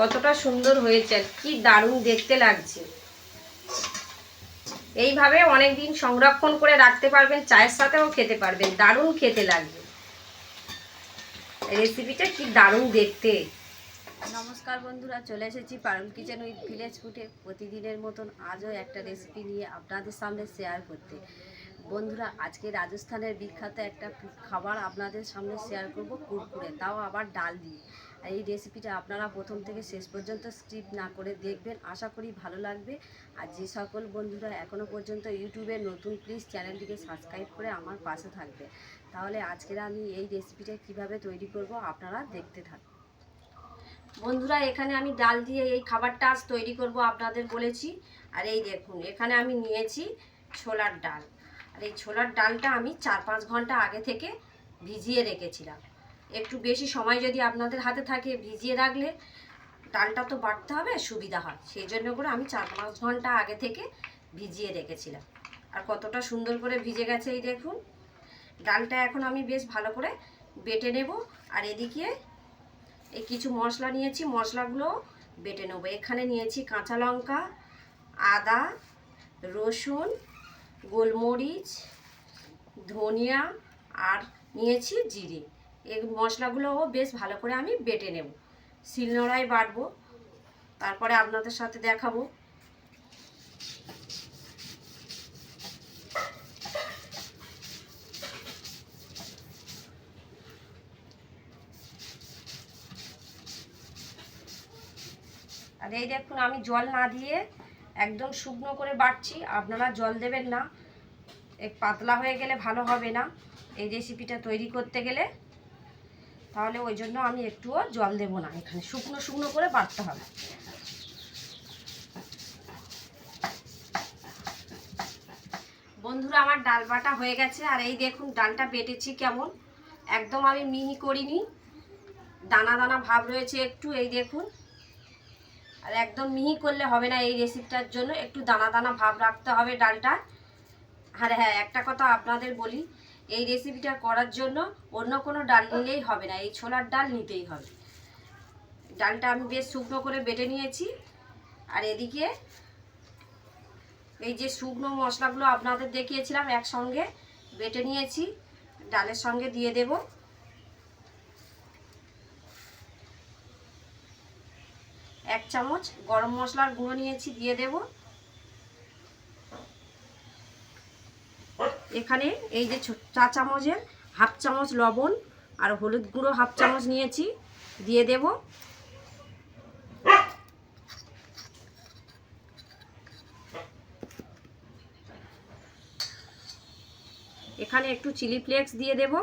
কতটা সুন্দর হয়েছে কি দারুণ দেখতে লাগছে। এইভাবে অনেক দিন সংরক্ষণ করে রাখতে পারবেন, চায়ের সাথেও খেতে পারবেন, দারুণ খেতে লাগবে। রেসিপিটা কি দারুণ দেখতে। নমস্কার বন্ধুরা, চলে এসেছি পারুল কিচেন উইথ ভিলেজ ফুটে প্রতিদিনের মতন আজও একটা রেসিপি নিয়ে আপনাদের সামনে শেয়ার করতে। বন্ধুরা, আজকে রাজস্থানের বিখ্যাত একটা খাবার আপনাদের সামনে শেয়ার করব, কুরকুরে। তাও আবার ডাল দিয়ে। আর এই রেসিপিটা আপনারা প্রথম থেকে শেষ পর্যন্ত স্কিপ না করে দেখবেন। আশা করি ভালো লাগবে। আর যে সকল বন্ধুরা এখনও পর্যন্ত ইউটিউবে নতুন প্লিজ চ্যানেলটিকে সাবস্ক্রাইব করে আমার পাশে থাকবে। তাহলে আজকের আমি এই রেসিপিটা কীভাবে তৈরি করব আপনারা দেখতে থাকুন বন্ধুরা, এখানে আমি ডাল দিয়ে এই খাবারটা আজ তৈরি করব আপনাদের বলেছি। আর এই দেখুন, এখানে আমি নিয়েছি ছোলার ডাল। আর এই ছোলার ডালটা আমি চার পাঁচ ঘণ্টা আগে থেকে ভিজিয়ে রেখেছিলাম। একটু বেশি সময় যদি আপনাদের হাতে থাকে ভিজিয়ে রাখলে ডালটা তো বাড়তে হবে, সুবিধা হয়। সেই জন্য করে আমি চার পাঁচ ঘণ্টা আগে থেকে ভিজিয়ে রেখেছিলাম। আর কতটা সুন্দর করে ভিজে গেছে এই দেখুন। ডালটা এখন আমি বেশ ভালো করে বেটে নেব। আর এদিকে এই কিছু মশলা নিয়েছি, মশলাগুলো বেটে নেব। এখানে নিয়েছি কাঁচা লঙ্কা, আদা, রসুন গোলমরিচ, ধনিয়া আর নিয়েছি জিরে। এই মশলাগুলোও বেশ ভালো করে আমি বেটে নেব। শিলনোড়ায় বাটবো। তারপরে আপনাদের সাথে দেখাবো। আর এই দেখুন, আমি জল না দিয়ে একদম শুকনো করে বাটছি, আপনারা জল দেবেন না। পাতলা হয়ে গেলে ভালো হবে না। এই রেসিপিটা তৈরি করতে গেলে, তাহলে ওই জন্য আমি একটুও জল দেব না। এখানে শুকনো শুকনো করে বাটতে হবে। বন্ধুরা, আমার ডাল বাটা হয়ে গেছে, আর এই দেখুন ডালটা বেটেছি কেমন। একদম আমি মিহি করিনি। দানা দানা ভাব রয়েছে একটু, এই দেখুন। আর একদম মিহি করলে হবে না এই রেসিপিটার জন্য। একটু দানা দানা ভাব রাখতে হবে ডালটা। আর হ্যাঁ একটা কথা আপনাদের বলি, এই রেসিপিটা করার জন্য অন্য কোনো ডাল নিলেই হবে না, এই ছোলার ডাল নিতেই হবে। ডালটা আমি বেশ শুকনো করে বেটে নিয়েছি। আর এদিকে এই যে শুকনো মশলাগুলো আপনাদের দেখিয়েছিলাম একসঙ্গে, বেটে নিয়েছি। ডালের সঙ্গে দিয়ে দেবো। এক চামচ গরম মশলার গুঁড়ো নিয়েছি, দিয়ে দেব। এখানে এই যে চা চামচের হাফ চামচ লবণ আর হলুদ গুঁড়ো হাফ চামচ নিয়েছি, দিয়ে দেব। এখানে একটু চিলি ফ্লেক্স দিয়ে দেবো।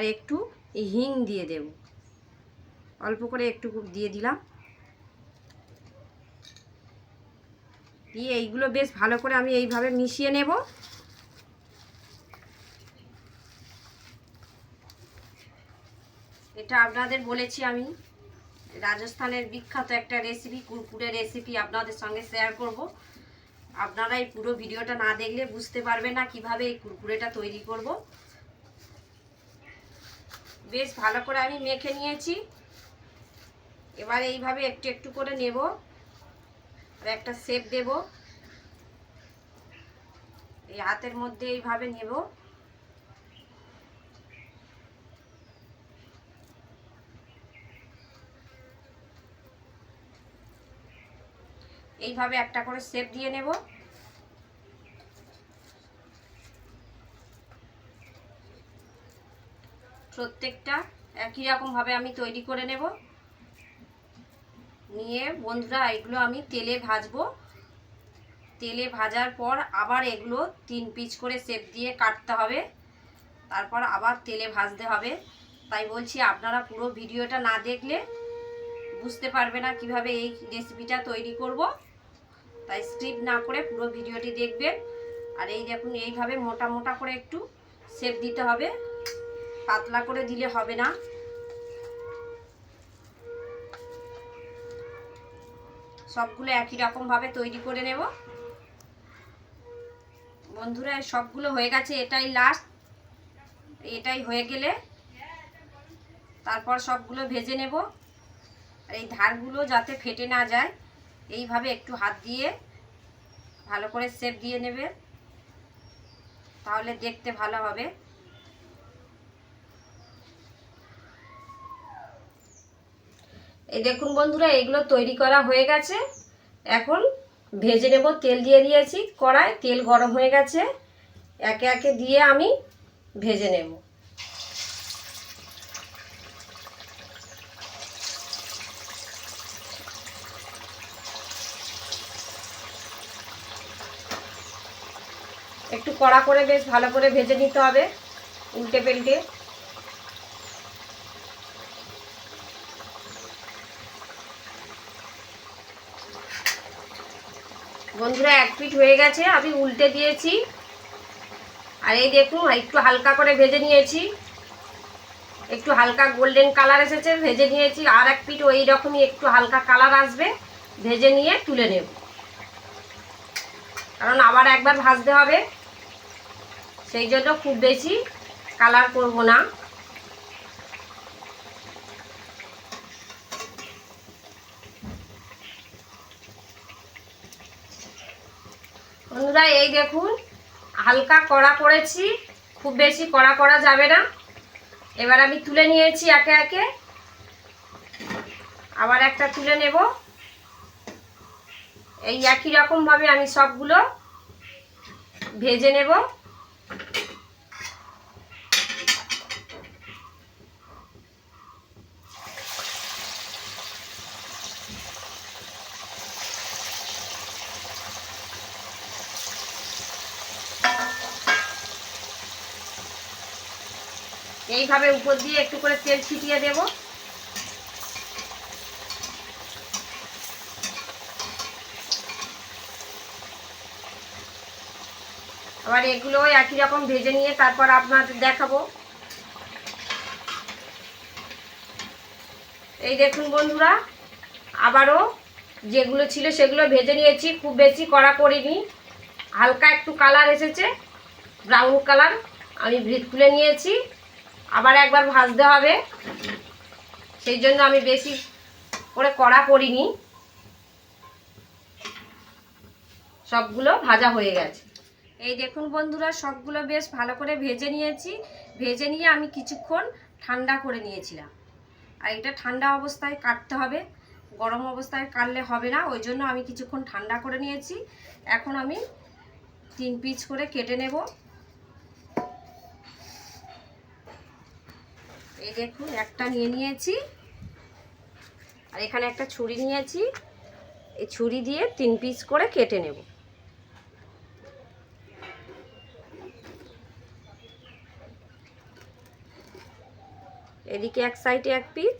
আর একটু এই হিং দিয়ে দেব। অল্প করে একটু দিয়ে দিলাম। দিয়ে এইগুলো বেশ ভালো করে আমি এইভাবে মিশিয়ে নেব। এটা আপনাদের বলেছি আমি, রাজস্থানের বিখ্যাত একটা রেসিপি কুরকুরে রেসিপি আপনাদের সঙ্গে শেয়ার করব। আপনারা এই পুরো ভিডিওটা না দেখলে বুঝতে পারবে না কীভাবে এই কুরকুরেটা তৈরি করব। বেশ ভালো করে আমি মেখে নিয়েছি। এবার এইভাবে একটু একটু করে নেব। আর একটা শেপ দেব। এই হাতের মধ্যে এইভাবে নেব। এইভাবে একটা করে শেপ দিয়ে নেব। প্রত্যেকটা একই রকমভাবে আমি তৈরি করে নেব। নিয়ে বন্ধুরা এগুলো আমি তেলে ভাজবো। তেলে ভাজার পর আবার এগুলো তিন পিচ করে সেপ দিয়ে কাটতে হবে। তারপর আবার তেলে ভাজতে হবে। তাই বলছি আপনারা পুরো ভিডিওটা না দেখলে বুঝতে পারবে না কীভাবে এই রেসিপিটা তৈরি করব। তাই স্ক্রিপ না করে পুরো ভিডিওটি দেখবেন। আর এই দেখুন, এইভাবে মোটা মোটা করে একটু সেপ দিতে হবে। পাতলা করে দিলে হবে না। সবগুলো একই রকমভাবে তৈরি করে নেব। বন্ধুরা সবগুলো হয়ে গেছে, এটাই লাস্ট এটাই হয়ে গেলে তারপর সবগুলো ভেজে নেব। আর এই ধারগুলো যাতে ফেটে না যায়, এইভাবে একটু হাত দিয়ে ভালো করে সেপ দিয়ে নেবে, তাহলে দেখতে ভালো হবে। এই দেখুন বন্ধুরা, এগুলো তৈরি করা হয়ে গেছে। এখন ভেজে নেব, তেল দিয়ে দিয়েছি। কড়ায় তেল গরম হয়ে গেছে। একে একে দিয়ে আমি ভেজে নেব। একটু কড়া করে বেশ ভালো করে ভেজে নিতে হবে উল্টে পেল্টে বন্ধুরা, এক পিঠ হয়ে গেছে, আমি উল্টে দিয়েছি। আর এই দেখুন, একটু হালকা করে ভেজে নিয়েছি। একটু হালকা গোল্ডেন কালার এসেছে, ভেজে নিয়েছি। আর এক পিঠ ওই রকমই একটু হালকা কালার আসবে, ভেজে নিয়ে তুলে নেব। কারণ আবার একবার ভাজতে হবে, সেই জন্য খুব বেশি কালার করব না। বন্ধুরা, এই দেখুন, হালকা কড়া করেছি, খুব বেশি কড়া করা যাবে না। এবার আমি তুলে নিয়েছি একে একে। আবার একটা তুলে নেব। এই একই রকমভাবে আমি সবগুলো ভেজে নেব। এইভাবে উপর দিয়ে একটু করে তেল ছিটিয়ে দেব। আবার এগুলো একই রকম ভেজে নিয়ে তারপর আপনাদের দেখাবো। এই দেখুন বন্ধুরা, আবারও যেগুলো ছিল সেগুলো ভেজে নিয়েছি, খুব বেশি কড়া করিনি। হালকা একটু কালার এসেছে, ব্রাউন কালার আমি ভি- খুলে নিয়েছি। আবার একবার ভাজতে হবে। সেই জন্য আমি বেশি করে কড়া করিনি। সবগুলো ভাজা হয়ে গেছে। এই দেখুন বন্ধুরা, সবগুলো বেশ ভালো করে ভেজে নিয়েছি। ভেজে নিয়ে আমি কিছুক্ষণ ঠান্ডা করে নিয়েছিলাম। আর এটা ঠান্ডা অবস্থায় কাটতে হবে। গরম অবস্থায় কাটলে হবে না, ওই জন্য আমি কিছুক্ষণ ঠান্ডা করে নিয়েছি। এখন আমি তিন পিস করে কেটে নেব। এই দেখুন, একটা নিয়ে নিয়েছি। আর এখানে একটা ছুরি নিয়েছি। এই ছুরি দিয়ে তিন পিস করে কেটে নেব। এদিকে এক সাইডে এক পিস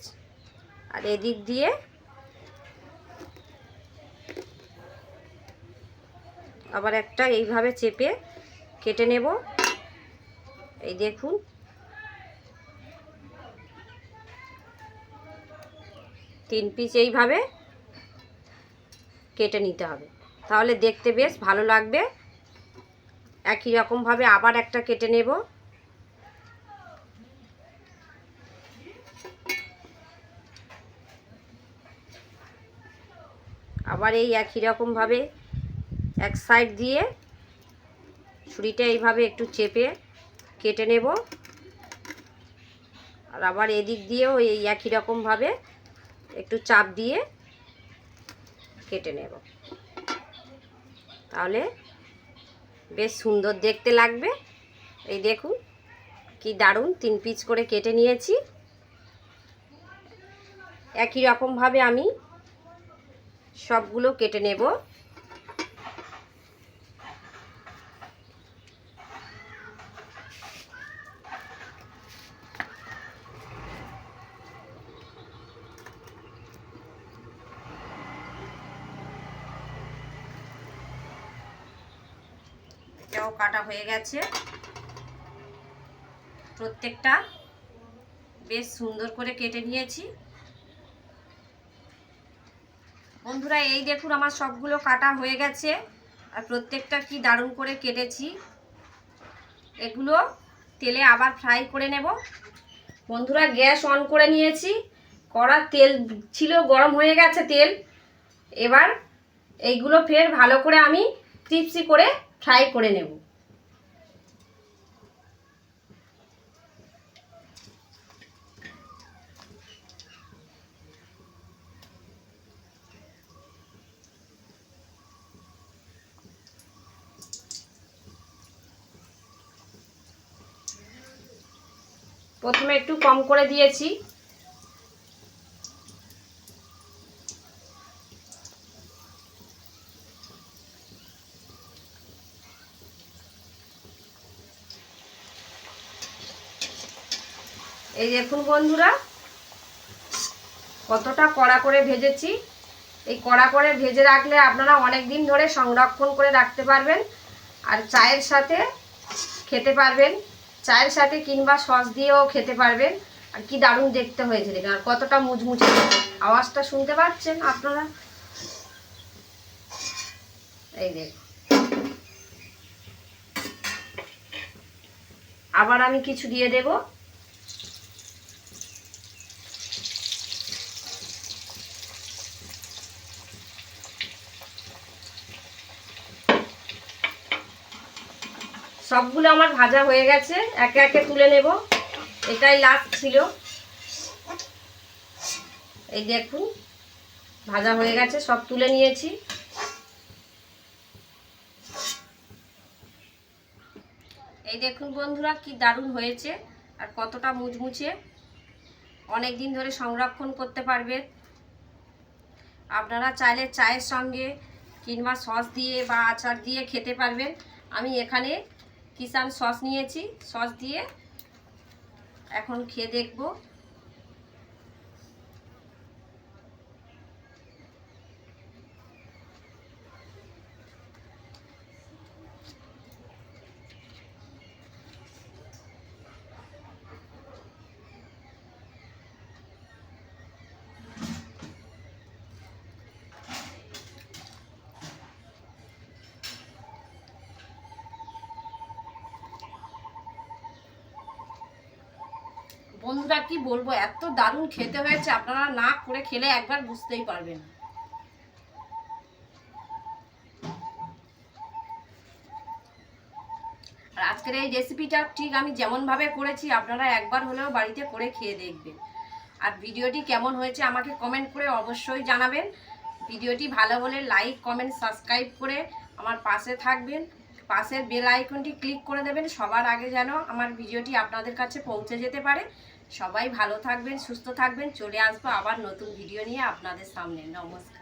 আর এদিক দিয়ে আবার একটা এইভাবে চেপে কেটে নেব। এই দেখুন তিন পিস এইভাবে কেটে নিতে হবে। তাহলে দেখতে বেশ ভালো লাগবে। একই রকমভাবে আবার একটা কেটে নেব। আবার এই একই রকমভাবে এক সাইড দিয়ে ছুরিটা এইভাবে একটু চেপে কেটে নেব। আর আবার এদিক দিয়েও এই একই রকমভাবে একটু চাপ দিয়ে কেটে নেব। তাহলে বেশ সুন্দর দেখতে লাগবে। এই দেখুন, কি দারুণ তিন পিচ করে কেটে নিয়েছি। একই রকমভাবে আমি সবগুলো কেটে নেব এটাও কাটা হয়ে গেছে। প্রত্যেকটা বেশ সুন্দর করে কেটে নিয়েছি। বন্ধুরা, এই দেখুন আমার সবগুলো কাটা হয়ে গেছে আর প্রত্যেকটা কি দারুণ করে কেটেছি। এগুলো তেলে আবার ফ্রাই করে নেব। বন্ধুরা, গ্যাস অন করে নিয়েছি। কড়ার তেল ছিল, গরম হয়ে গেছে তেল। এবার এইগুলো ফের ভালো করে আমি ক্রিপসি করে ফ্রাই করে নেব। প্রথমে একটু কম করে দিয়েছি। এই দেখুন বন্ধুরা, কতটা কড়া করে ভেজেছি। এই কড়া করে ভেজে রাখলে আপনারা অনেক দিন ধরে সংরক্ষণ করে রাখতে পারবেন আর চায়ের সাথে খেতে পারবেন। চায়ের সাথে কিংবা সস দিয়েও খেতে পারবেন। আর কি দারুণ দেখতে হয়েছে দেখুন, আর কতটা মুচমুচে আওয়াজটা শুনতে পাচ্ছেন আপনারা? এই দেখ আবার আমি কিছু দিয়ে দেব। সবগুলো আমার ভাজা হয়ে গেছে। একে একে তুলে নেব। এটাই লাস্ট ছিল। এই দেখুন, ভাজা হয়ে গেছে, সব তুলে নিয়েছি। এই দেখুন বন্ধুরা, কি দারুণ হয়েছে আর কতটা মুচমুচে। অনেক দিন ধরে সংরক্ষণ করতে পারবেন আপনারা চাইলে চায়ের সঙ্গে কিংবা সস দিয়ে বা আচার দিয়ে খেতে পারবেন। আমি এখানে কিষান সস নিয়েছি সস দিয়ে এখন খেয়ে দেখব। বন্ধুরা, কি বলব, এত দারুণ খেতে হয়েছে, আপনারা না করে খেলে একবার বুঝতেই পারবেন। আর আজকের এই রেসিপিটা ঠিক আমি যেমনভাবে করেছি, আপনারা একবার হলেও বাড়িতে করে খেয়ে দেখবেন। আর ভিডিওটি কেমন হয়েছে আমাকে কমেন্ট করে অবশ্যই জানাবেন। ভিডিওটি ভালো হলে লাইক কমেন্ট সাবস্ক্রাইব করে আমার পাশে থাকবেন। পাশের বেল আইকনটি ক্লিক করে দেবেন, সবার আগে যেন আমার ভিডিওটি আপনাদের কাছে পৌঁছে যেতে পারে। সবাই ভালো থাকবেন সুস্থ থাকবেন। চলে আসব আবার নতুন ভিডিও নিয়ে আপনাদের সামনে। নমস্কার।